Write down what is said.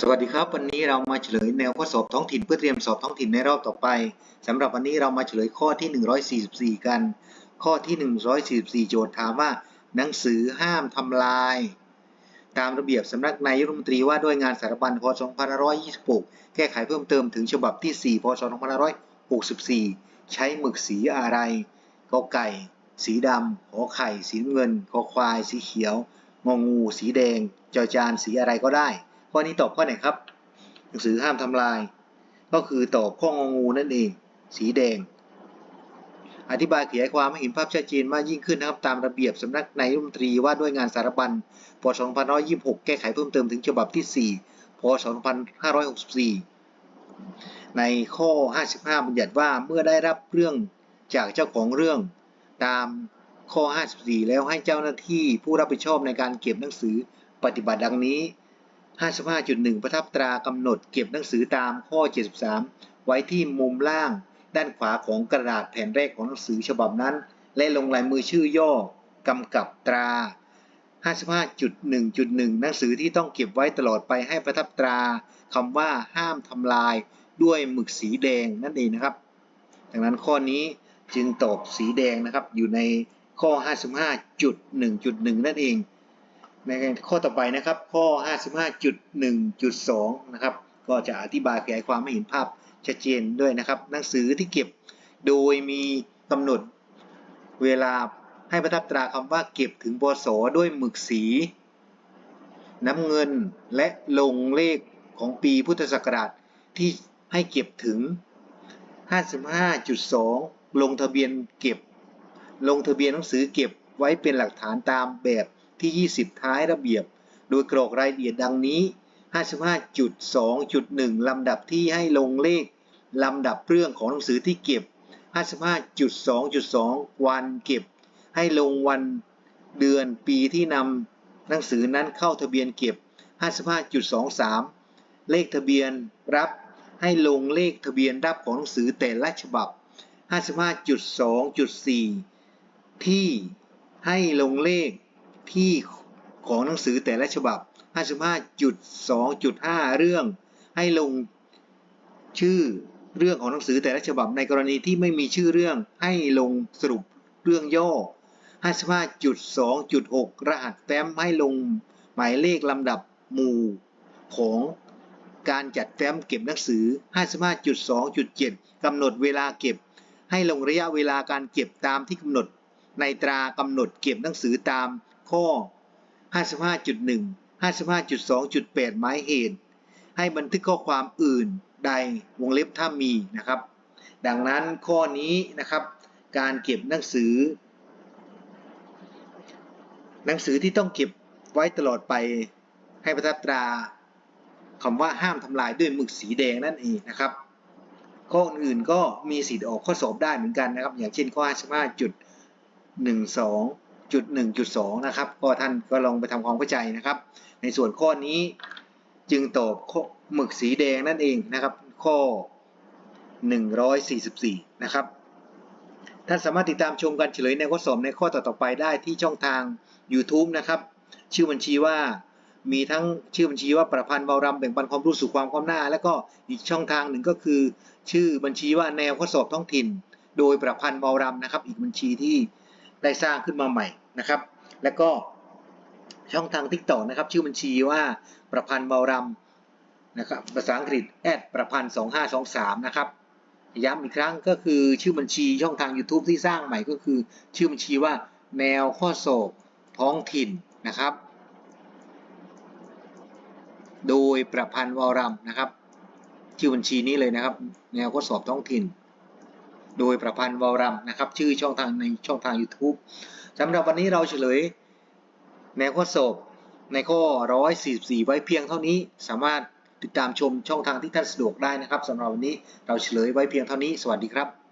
สวัสดีครับ วันนี้เรามาเฉลยแนวข้อสอบท้องถิ่นเพื่อเตรียมสอบท้องถิ่นในรอบต่อไปสำหรับวันนี้เรามาเฉลยข้อที่ 144 กัน ข้อที่ 144 โจทย์ถามว่า หนังสือห้ามทำลาย ตามระเบียบสำนักนายรัฐมนตรีว่าด้วยงานสารบัญพศ2526 แก้ไขเพิ่มเติมถึงฉบับที่ 4 พศ2564 ใช้หมึกสีอะไรกอไก่ สีดำขอไข่ สีเงินคอควาย สีเขียวงองู สีแดงจอจานสีอะไรก็ได้ ข้อนี้ตอบข้อไหนครับ หนังสือห้ามทำลาย ก็คือตอบข้ององูนั่นเอง สีแดง อธิบายขยายความให้เห็นภาพชัดเจนมากยิ่งขึ้นนะครับตามระเบียบสำนักนายรัฐมนตรีว่าด้วยงานสารบัญพศ2526 แก้ไขเพิ่มเติมถึงฉบับที่ 4 พศ 2564 ในข้อ 55 บัญญัติว่าเมื่อได้รับเรื่องจากเจ้าของเรื่องตามข้อ 54 แล้วให้เจ้าหน้าที่ผู้รับผิดชอบในการเก็บหนังสือปฏิบัติดังนี้ 55.1 ประทับตรากำหนดเก็บหนังสือตามข้อ 73 ไว้ที่มุมล่างด้านขวาของกระดาษแผ่นแรกของหนังสือฉบับนั้น และลงลายมือชื่อย่อกำกับตรา 55.1.1 หนังสือที่ต้องเก็บไว้ตลอดไปให้ประทับตราคำว่าห้ามทำลายด้วยหมึกสีแดงนั่นเองนะครับ ดังนั้นข้อนี้จึงตอบสีแดงนะครับอยู่ในข้อ 55.1.1 นั่นเอง ในข้อต่อไปนะครับ ข้อ 55.1.2 นะครับ ก็จะอธิบายขยายความให้เห็นภาพชัดเจนด้วยนะครับ หนังสือที่เก็บโดยมีกำหนดเวลาให้ประทับตราคำว่าเก็บถึงปศด้วยหมึกสี น้ำเงินและลงเลขของปีพุทธศักราชที่ให้เก็บถึง 55.2 ลงทะเบียนเก็บ ลงทะเบียนหนังสือเก็บไว้เป็นหลักฐานตามแบบ ที่ 20 ท้ายระเบียบ โดยกรอกรายละเอียดดังนี้ 55.2.1 ลำดับที่ให้ลงเลข ลำดับเรื่องของหนังสือที่เก็บ 55.2.2 วันเก็บ ให้ลงวันเดือนปีที่นำหนังสือนั้นเข้าทะเบียนเก็บ 55.23 เลขทะเบียนรับให้ลงเลขทะเบียนรับของหนังสือแต่ละฉบับ 55.2.4 ที่ให้ลงเลข ที่ของหนังสือแต่ละฉบับ 55.2.5 เรื่อง ให้ลงชื่อเรื่องของหนังสือแต่ละฉบับในกรณีที่ไม่มีชื่อเรื่องให้ลงสรุปเรื่องย่อ 55.2.6 รหัสแฟ้มให้ลงหมายเลขลำดับหมู่ของการจัดแฟ้มเก็บหนังสือ 55.2.7 กำหนดเวลาเก็บ ให้ลงระยะเวลาการเก็บตามที่กำหนด ในตรากำหนดเก็บหนังสือตาม ข้อ 55.1 55.2.8 หมายเหตุ ให้บันทึกข้อความอื่นใดวงเล็บถ้ามีนะครับ ดังนั้นข้อนี้นะครับ การเก็บหนังสือ หนังสือที่ต้องเก็บไว้ตลอดไปให้ประทับตราคำว่าห้ามทำลายด้วยหมึกสีแดงนั่นเองนะครับ ข้ออื่นก็มีสิทธิ์ออกข้อสอบได้เหมือนกันนะครับ อย่างเช่นข้อ 55.1 2 55.12.1.2นะครับ ก็ท่านก็ลองไปทำความเข้าใจนะครับ ในส่วนข้อนี้จึงตอบหมึกสีแดงนั่นเองนะครับ ข้อ 144 นะครับ ท่านสามารถติดตามชมการเฉลยในข้อสอบในข้อต่อๆไปได้ที่ช่องทาง YouTube นะครับ ชื่อบัญชีว่ามีทั้งชื่อบัญชีว่าประพันธ์เบารำแบ่งปันความรู้สู่ความก้มหน้า แล้วก็อีกช่องทางหนึ่งก็คือ ชื่อบัญชีว่าแนวข้อสอบท้องถิ่น โดยประพันธ์เบารำนะครับ อีกบัญชีที่ ได้สร้างขึ้นมาใหม่นะครับ แล้วก็ช่องทางทิกตอกนะครับ ชื่อบัญชีว่าประพันธ์เบารำนะครับภาษาอังกฤษแอดประพันธ์2523 นะครับย้ำอีกครั้งก็คือชื่อบัญชีช่องทาง YouTube ที่สร้างใหม่ก็คือ ชื่อบัญชีว่าแนวข้อสอบท้องถิ่นนะครับ โดยประพันธ์วรำนะครับ ชื่อบัญชีนี้เลยนะครับ แนวข้อสอบท้องถิ่น โดยประพันธ์วรำนะครับ ชื่อช่องทางในช่องทาง YouTube สำหรับวันนี้เราเฉลยแนวข้อสอบในข้อ 144 ไว้เพียงเท่านี้ สามารถติดตามชมช่องทางที่ท่านสะดวกได้นะครับสำหรับวันนี้เราเฉลยไว้เพียงเท่านี้ สวัสดีครับ